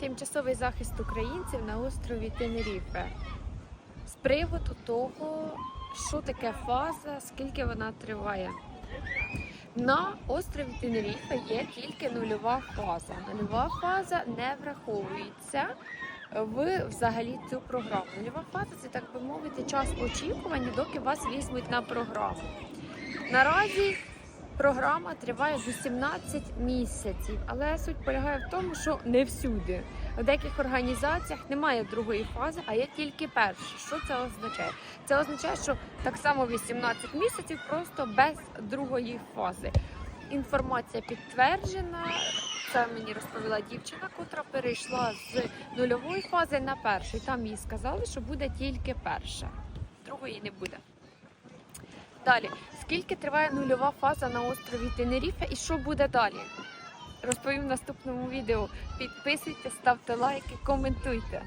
тимчасовий захист українців на острові Тенеріфе. З приводу того, що таке фаза, скільки вона триває. На острові Тенеріфе є тільки нульова фаза. Нульова фаза не враховується в взагалі цю програму. Нульова фаза це так би мовити час очікування, доки вас візьмуть на програму. Наразі програма триває 18 місяців, але суть полягає в тому, що не всюди. В деяких організаціях немає другої фази, а є тільки перша. Що це означає? Це означає, що так само 18 місяців просто без другої фази. Інформація підтверджена. Це мені розповіла дівчина, котра перейшла з нульової фази на першу. Там їй сказали, що буде тільки перша. Другої не буде. Далі, скільки триває нульова фаза на острові Тенеріфе і що буде далі? Розповім в наступному відео. Підписуйтесь, ставте лайки, коментуйте.